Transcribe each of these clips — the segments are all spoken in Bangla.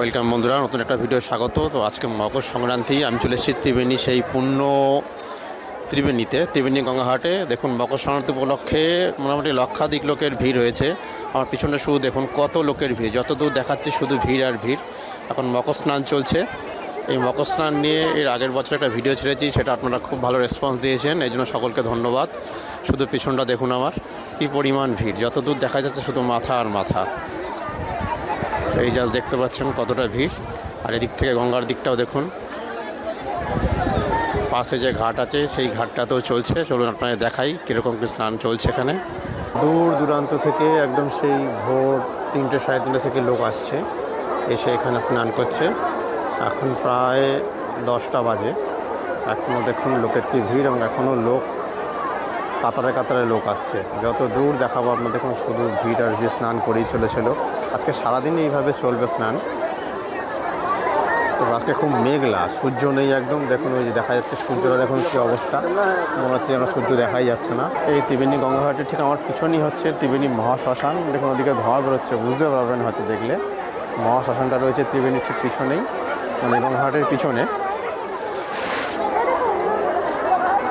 ওয়েলকাম বন্ধুরা, নতুন একটা ভিডিও স্বাগত। তো আজকে মকর সংক্রান্তি, আমি চলে এসেছি ত্রিবেণী, সেই পূর্ণ ত্রিবেণীতে, ত্রিবেণী গঙ্গাহাটে। দেখুন, মকর সংক্রান্তি উপলক্ষে মোটামুটি লক্ষাধিক লোকের ভিড় হয়েছে। আমার পিছনে শুধু দেখুন কত লোকের ভিড়, যত দূর দেখাচ্ছে শুধু ভিড় আর ভিড়। এখন মকর স্নান চলছে। এই মকর স্নান নিয়ে এর আগের বছর একটা ভিডিও ছেড়েছি, সেটা আপনারা খুব ভালো রেসপন্স দিয়েছেন, এই জন্য সকলকে ধন্যবাদ। শুধু পিছনটা দেখুন আমার, কী পরিমাণ ভিড়, যত দূর দেখা যাচ্ছে শুধু মাথা আর মাথা। এই জাস্ট দেখতে পাচ্ছেন কতটা ভিড়। আর এদিক থেকে গঙ্গার দিকটাও দেখুন। পাশে যে ঘাট আছে, সেই ঘাটটাতেও চলছে। চলুন আপনাদের দেখাই কীরকম কি স্নান চলছে এখানে। দূর দূরান্ত থেকে একদম সেই ভোর তিনটে সাড়ে তিনটে থেকে লোক আসছে, এসে এখানে স্নান করছে। এখন প্রায় দশটা বাজে। এখনও দেখুন লোকের কি ভিড় এবং এখনও লোক, কাতারে কাতারে লোক আসছে। যত দূর দেখাবো আপনার দেখুন শুধু ভিড় আর ভিড় স্নান করেই চলেছিল আজকে সারাদিন এইভাবে চলবে স্নান। তো আজকে খুব মেঘলা, সূর্য নেই একদম। দেখুন ওই যে দেখা যাচ্ছে সূর্যটা দেখুন কী অবস্থা। মনে হচ্ছে যেন সূর্য দেখাই যাচ্ছে না। এই ত্রিবেণী গঙ্গাঘাটের ঠিক আমার পিছনেই হচ্ছে ত্রিবেণী মহাশ্মশান। দেখুন ওদিকে ধোঁয়া বেরোচ্ছে, বুঝতে পারবেন হয়তো দেখলে। মহাশ্মশানটা রয়েছে ত্রিবেণীর ঠিক পিছনেই মানে গঙ্গাঘাটের পিছনে।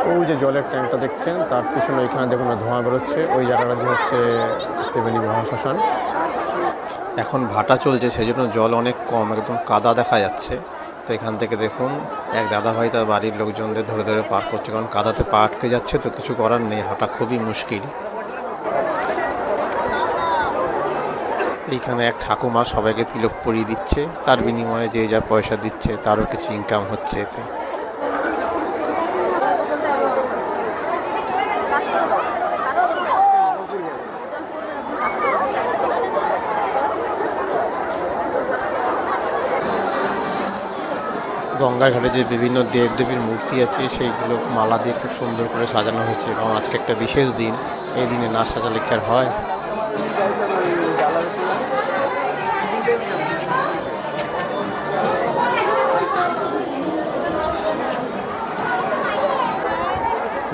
ওই যে জলের ট্যাঙ্কটা দেখছেন, তার পিছনে ওইখানে দেখুন ধোঁয়া বেরোচ্ছে। ওই জায়গাটা হচ্ছে ত্রিবেণী মহাশ্মশান। এখন ভাটা চলছে সেই জন্য জল অনেক কম, একদম কাদা দেখা যাচ্ছে। তো এখান থেকে দেখুন, এক দাদা ভাই তার বাড়ির লোকজনদের ধরে ধরে পার করছে, কারণ কাদাতে পা আটকে যাচ্ছে, তো কিছু করার নেই, হাঁটা খুবই মুশকিল। এইখানে এক ঠাকুমা সবাইকে তিলক পরিয়ে দিচ্ছে, তার বিনিময়ে যে যা পয়সা দিচ্ছে, তারও কিছু ইনকাম হচ্ছে এতে। গঙ্গার ঘাটে যে বিভিন্ন দেব দেবীর মূর্তি আছে, সেইগুলো মালা দিয়ে খুব সুন্দর করে সাজানো হয়েছে কারণ আজকে একটা বিশেষ দিন। এই দিনে না সাজালে কি আর হয়?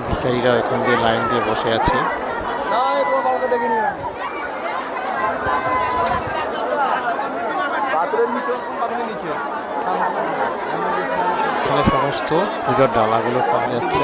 ভিখারিরা এখান দিয়ে লাইন দিয়ে বসে আছে। এখানে সমস্ত পূজার ডালাগুলো পাওয়া যাচ্ছে।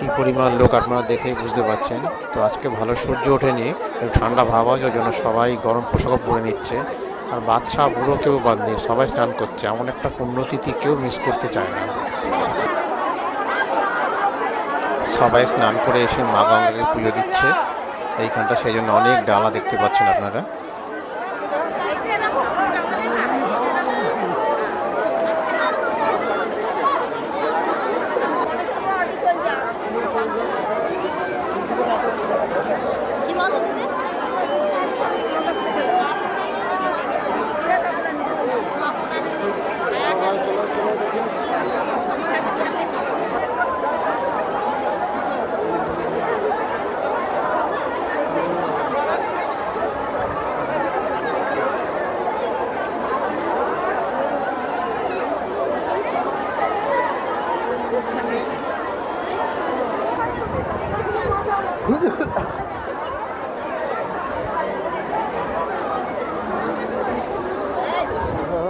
কি পরিমাণ লোক আপনারা দেখেই বুঝতে পারছেন। তো আজকে ভালো সূর্য ওঠেনি ঠান্ডা ভাব আছে, ওই জন্য সবাই গরম পোশাকও পরে নিচ্ছে। আর বাচ্চা বুড়ো কেউ বাদ নেই, সবাই স্নান করছে, এমন একটা পুণ্যতিথি কেউ মিস করতে চায় না। সবাই স্নান করে এসে মা গঙ্গাকে পুজো দিচ্ছে, এইখানটা সেই জন্য অনেক ডালা দেখতে পাচ্ছেন আপনারা।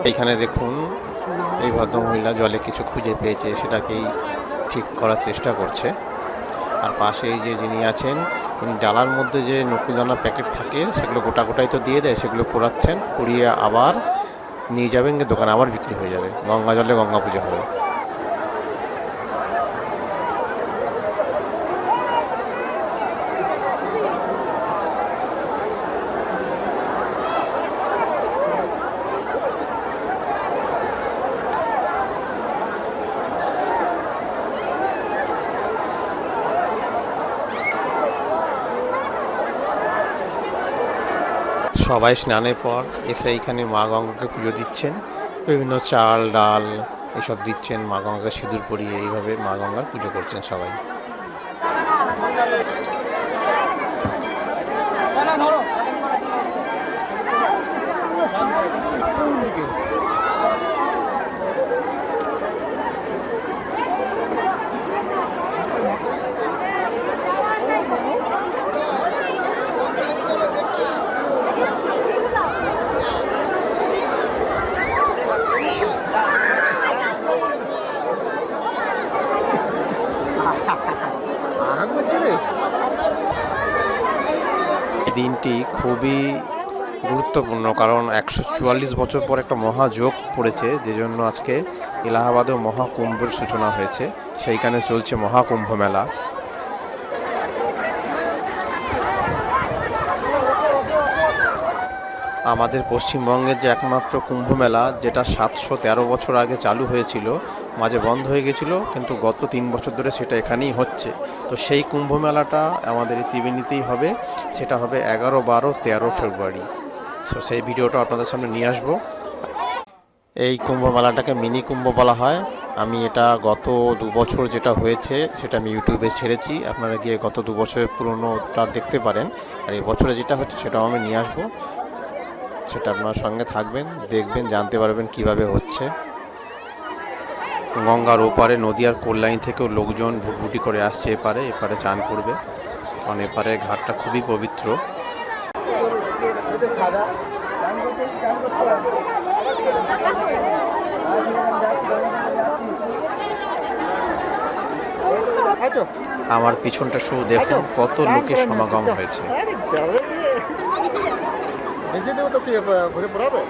এইখানে দেখুন, এই ভদ্রমহিলা জলে কিছু খুঁজে পেয়েছে, সেটাকেই ঠিক করার চেষ্টা করছে। আর পাশে এই যে যিনি আছেন তিনি ডালার মধ্যে যে নকুলদানা প্যাকেট থাকে, সেগুলো গোটা গোটাই তো দিয়ে দেয়, সেগুলো কোরাচ্ছেন কুড়িয়ে আবার নিয়ে যাবেন দোকানে, আবার বিক্রি হয়ে যাবে। গঙ্গা জলে গঙ্গা পুজো হবে। সবাই স্নানের পর এসে এইখানে মা গঙ্গাকে পুজো দিচ্ছেন। বিভিন্ন চাল, ডাল এসব দিচ্ছেন। মা গঙ্গাকে সিঁদুর পরিয়ে এইভাবে মা গঙ্গার পুজো করছেন সবাই। দিনটি খুবই গুরুত্বপূর্ণ, কারণ একশো চুয়াল্লিশ বছর পর একটা মহাযোগ পড়েছে যে জন্য আজকে এলাহাবাদেও মহাকুম্ভের সূচনা হয়েছে। সেইখানে চলছে মহাকুম্ভ মেলা। আমাদের পশ্চিমবঙ্গের যে একমাত্র কুম্ভ মেলা, যেটা সাতশো তেরো বছর আগে চালু হয়েছিল মাঝে বন্ধ হয়ে গেছিল, কিন্তু গত তিন বছর ধরে সেটা এখানেই হচ্ছে। তো সেই কুম্ভ মেলাটা আমাদের ত্রিবেণীতেই হবে, সেটা হবে এগারো, বারো, তেরো ফেব্রুয়ারি। সো সেই ভিডিওটা আপনাদের সামনে নিয়ে আসব। এই কুম্ভ মেলাটাকে মিনি কুম্ভ বলা হয়। আমি এটা গত দু বছর যেটা হয়েছে, সেটা আমি ইউটিউবে ছেড়েছি। আপনারা গিয়ে গত দু বছরের পুরোনোটা দেখতে পারেন। আর এই বছরে যেটা হচ্ছে, সেটাও আমি নিয়ে আসব। সেটা আপনার সঙ্গে থাকবেন, দেখবেন, জানতে পারবেন কীভাবে হচ্ছে। গঙ্গার ওপারে, নদীয়ার কল্যাণী থেকেও লোকজন ভুটভুটি করে আসছে এপারে এপারে চান করবে। কারণ এপারে ঘাটটা খুবই পবিত্র। আমার পিছনটা শুধু দেখুন কত লোকের সমাগম হয়েছে। ঘুরে পড়াবে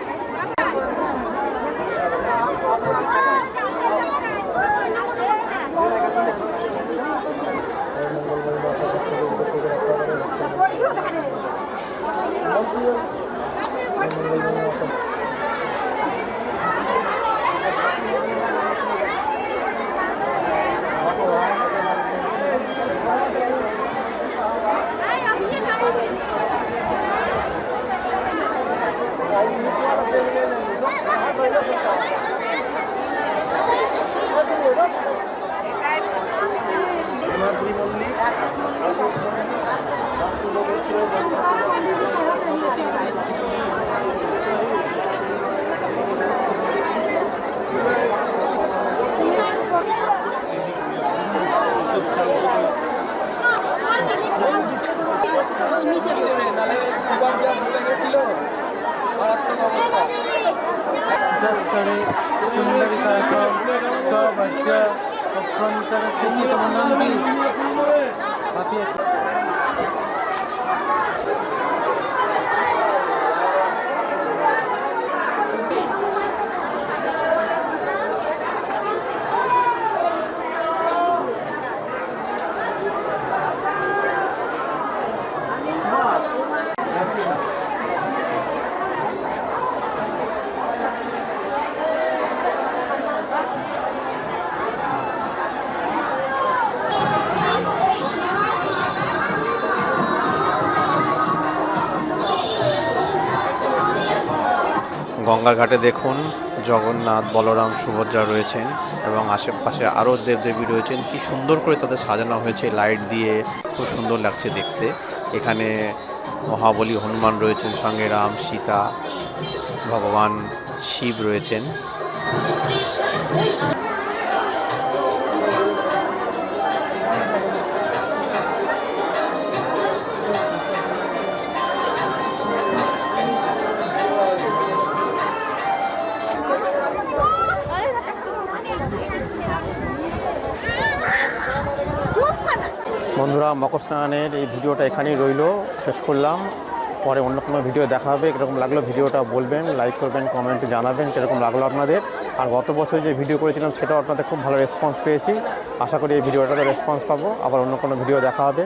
ভিডিও করে সুন্দরী কায়কম সব বাচ্চা অভ্যন্তর থেকে তোমার নাম কি গঙ্গার ঘাটে দেখুন, জগন্নাথ, বলরাম, সুভদ্রা রয়েছেন এবং আশেপাশে আরও দেবদেবী রয়েছেন। কি সুন্দর করে তাদের সাজানো হয়েছে লাইট দিয়ে, খুব সুন্দর লাগছে দেখতে। এখানে মহাবলী হনুমান রয়েছেন সঙ্গে, রাম, সীতা, ভগবান, শিব রয়েছেন। বন্ধুরা মকর স্নানের এই ভিডিওটা এখানেই রইল। শেষ করলাম। পরে অন্য কোনো ভিডিও দেখা হবে। কীরকম লাগল ভিডিওটা বলবেন, লাইক করবেন, কমেন্টে জানাবেন, কীরকম লাগল আপনাদের। আর গত বছর যে ভিডিও করেছিলাম, সেটাও আপনাদের খুব ভালো রেসপন্স পেয়েছি। আশা করি এই ভিডিওটাতে রেসপন্স পাবো। আবার অন্য কোনো ভিডিও দেখা হবে।